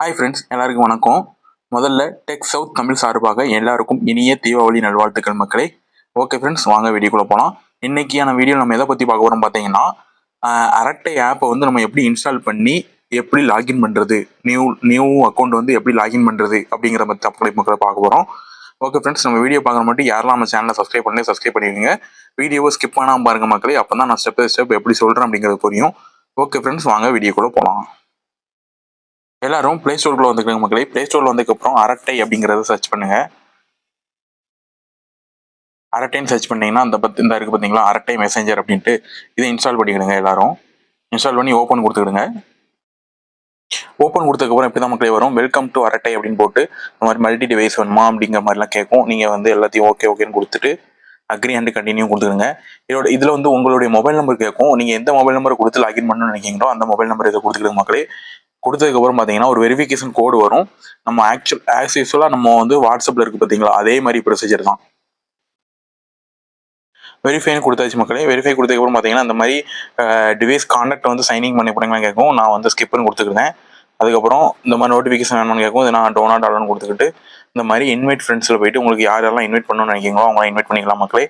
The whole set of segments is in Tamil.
ஹாய் ஃப்ரெண்ட்ஸ் எல்லாருக்கும் வணக்கம். முதல்ல டெக் சவுத் தமிழ் சார்பாக எல்லாருக்கும் இனிய தீபாவளி நல்வாழ்த்துக்கள் மக்களே. ஓகே ஃப்ரெண்ட்ஸ் வாங்க வீடியோக்குள்ளே போகலாம் இன்னைக்கான வீடியோ நம்ம எதை பற்றி பார்க்க போகிறோம் பார்த்தீங்கன்னா அரட்டை ஆப்பை வந்து நம்ம எப்படி இன்ஸ்டால் பண்ணி எப்படி லாகின் பண்ணுறது நியூ நியூ அக்கௌண்ட் வந்து எப்படி லாகின் பண்ணுறது அப்படிங்கிற மாதிரி அப்படி மக்களை பார்க்க போகிறோம் ஓகே ஃப்ரெண்ட்ஸ் நம்ம வீடியோ பார்க்குற மட்டும் யாரெல்லாம் நம்ம சேனலை சப்ஸ்கிரைப் பண்ணி சப்ஸ்கிரைப் பண்ணிடுங்க. வீடியோவை ஸ்கிப் பண்ணாமல் பாருங்கள் மக்களே அப்போ தான் நான் ஸ்டெப் பை ஸ்டெப் எப்படி சொல்கிறேன் அப்படிங்கிறது புரியும். ஓகே ஃப்ரெண்ட்ஸ் வாங்க வீடியோக்குள்ளே போகலாம் எல்லாரும் ப்ளே ஸ்டோருக்குள்ள வந்துக்கிறங்க மக்களே. பிளே ஸ்டோர்ல வந்ததுக்கப்புறம் அரட்டை அப்படிங்கிறத சர்ச் பண்ணுங்க. அரட்டைன்னு சர்ச் பண்ணீங்கன்னா அந்த பத்து இந்த இருக்கு பார்த்தீங்களா அரட்டை மெசேஞ்சர் அப்படின்ட்டு இதை இன்ஸ்டால் பண்ணிக்கிடுங்க எல்லாரும். இன்ஸ்டால் பண்ணி ஓப்பன் கொடுத்துக்கிடுங்க. ஓப்பன் கொடுத்ததுக்கப்புறம் இப்படி தான் மக்களே வரும். வெல்கம் டு அரட்டை அப்படின்னு போட்டு இந்த மாதிரி மல்டி டிவைஸ் வேணுமா அப்படிங்கிற மாதிரிலாம் கேட்கும். நீங்கள் வந்து எல்லாத்தையும் ஓகே ஓகேன்னு கொடுத்துட்டு அக்ரி அண்ட் கண்டினியூ கொடுத்துருங்க இதோட இதில் வந்து உங்களுடைய மொபைல் நம்பர் கேட்கும். நீங்கள் எந்த மொபைல் நம்பரை கொடுத்து லாகின் பண்ணணும்னு நினைக்கிறீங்களோ அந்த மொபைல் நம்பர் இதை கொடுத்துக்கிடுங்க மக்களே. கொடுத்ததுக்கப்புறம் பார்த்தீங்கன்னா ஒரு வெரிஃபிகேஷன் கோடு வரும். நம்ம ஆக்சுவல் ஆஸ் யூஸ்வலாக நம்ம வந்து வாட்ஸ்அப்பில் இருக்குது பார்த்தீங்களா அதே மாதிரி ப்ரொசீஜர் தான். வெரிஃபைன்னு கொடுத்தாச்சு மக்களே. வெரிஃபை கொடுத்ததுக்கப்புறம் பார்த்தீங்கன்னா அந்த மாதிரி டிவைஸ் கான்டாக்ட் வந்து சைனிங் பண்ணி போடுங்கன்னு கேட்கும் நான் வந்து ஸ்கிப்னு கொடுத்துருந்தேன் அதுக்கப்புறம் இந்த மாதிரி நோட்டிஃபிகேஷன் வேணும்னு கேட்கும் இது நான் டோனா டாலர்னு கொடுத்துக்கிட்டு இந்த மாதிரி இன்வைட் ஃப்ரெண்ட்ஸில் போயிட்டு உங்களுக்கு யார் யாரெல்லாம் இன்வைட் பண்ணணும்னு நினைக்கிறீங்களோ அவங்க இன்வைட் பண்ணிக்கலாம் மக்களே.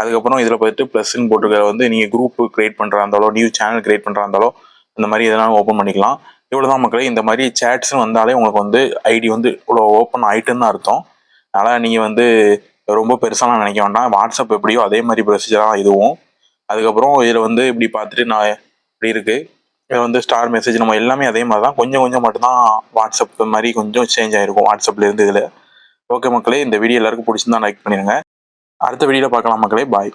அதுக்கப்புறம் இதில் போயிட்டு ப்ளஸ்ன்னு போட்டுக்கிற வந்து நீங்கள் குரூப் கிரியேட் பண்ணுறா இருந்தாலோ நியூ சேனல் கிரியேட் பண்ணுறா இருந்தாலோ இந்த மாதிரி எதனாலும் ஓப்பன் பண்ணிக்கலாம். இவ்வளோ தான் மக்களே இந்த மாதிரி சேட்ஸ்னு வந்தாலே உங்களுக்கு வந்து ஐடி வந்து இவ்வளோ ஓப்பன் ஆகிட்டுன்னு தான் அர்த்தம். அதனால் நீங்கள் வந்து ரொம்ப பெருசாலாம் நினைக்க வேண்டாம். வாட்ஸ்அப் எப்படியோ அதே மாதிரி ப்ரொசீஜராக இதுவும். அதுக்கப்புறம் இதில் வந்து இப்படி பார்த்துட்டு நான் இப்படி இருக்குது இதில் வந்து ஸ்டார் மெசேஜ் நம்ம எல்லாமே அதே மாதிரி தான். கொஞ்சம் கொஞ்சம் மட்டும்தான் வாட்ஸ்அப் மாதிரி கொஞ்சம் சேஞ்ச் ஆகிருக்கும் வாட்ஸ்அப்லேருந்து இதில். ஓகே மக்களே இந்த வீடியோ எல்லாருக்கும் பிடிச்சிருந்தா லைக் பண்ணிடுங்க. அடுத்த வீடியோவில் பார்க்கலாம் மக்களே. பாய்